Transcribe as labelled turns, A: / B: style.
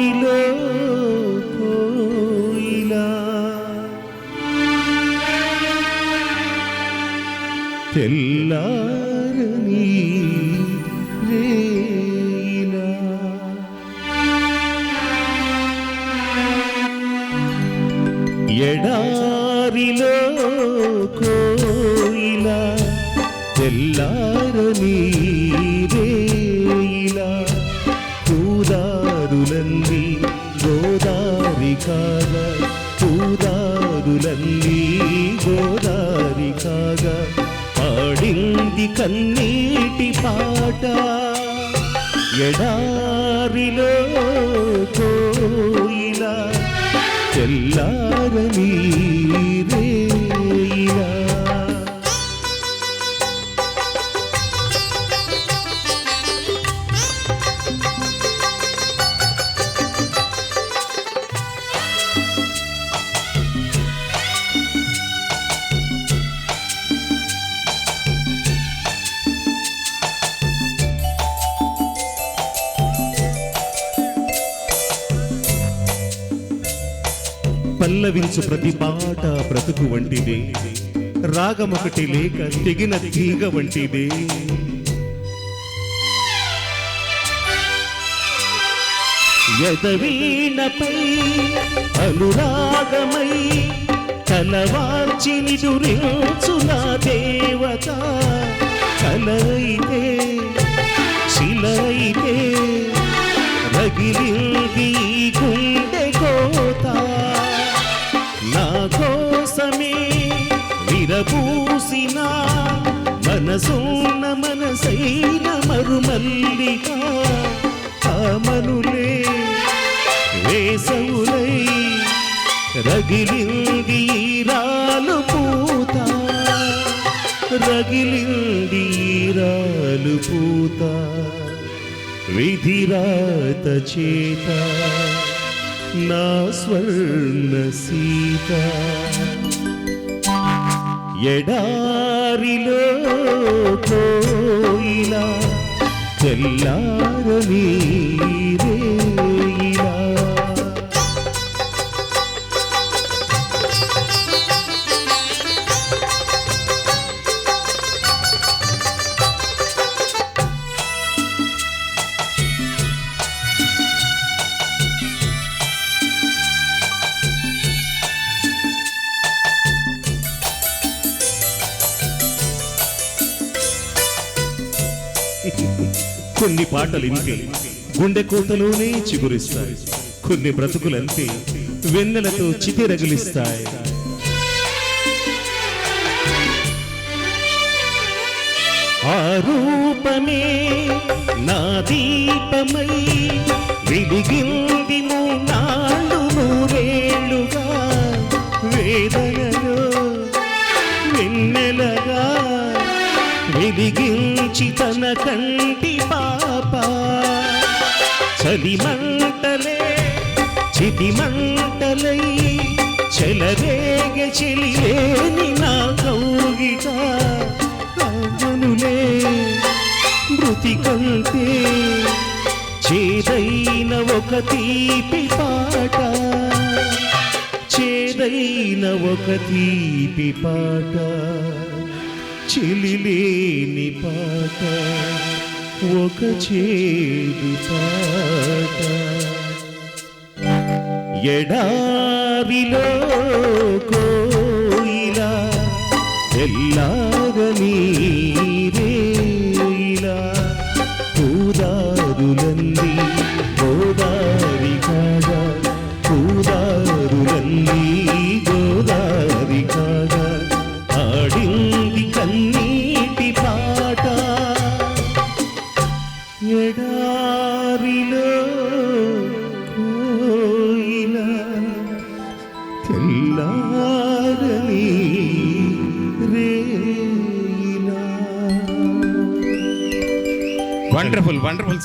A: ఎడారిలో కోయిలా తెల్లారని రేయిలా ఎడారిలో కోయిలా. తెల్లారని రేయిలా. పూదారులన్నీ గోదారి కాగా పూదారులన్నీ గోదారి కాగా పాడింది కన్నీటి పాట. ఎడారిలో కోయిల తెల్లారని పల్లవించు ప్రతి పాట బ్రతుకు వంటిదే. రాగమొకటి లేక తెగిన తీగ వంటిదే. యదవీణపై అనురాగమై కలవార్చి నిదురించు నా దేవత. కలైతే శిలైతే రగిలింది గుం మనసైనా మనసున్న మనసైన మరుమల్లిక ఆమనులే వేసవులై రగిలింది రాలు పూత రగిలింది రాలు పూత విధిరాత చేత నా స్వర్ణ సీత. ఎడారిలో కోయిలా తెల్లారని కొన్ని పాటలు గుండె కోతలోనే చిగురిస్తాయి. కొన్ని బ్రతుకులంతే వెన్నెలతో చితి రగిలిస్తాయి ఆ రూపమే నా దీపమై వెలిగింది మూనాళ్ళు నూరేళ్ళుగా వేదనలో వెన్నెలగా వెలిగించి తన కంటి చలి మంటలే చితి మంటలై చెలరేగ చెలిలేని నా కౌగిట కాగనులే మృతి కంటే చేదైన ఒక తీపి పాట చేదైన ఒక తీపి పాట చెలిలేని పాట. ఒక చేదు పాట ఎడారిలో కో తెల్లారని రేయిలా
B: వండర్ఫుల్ వండర్ఫుల్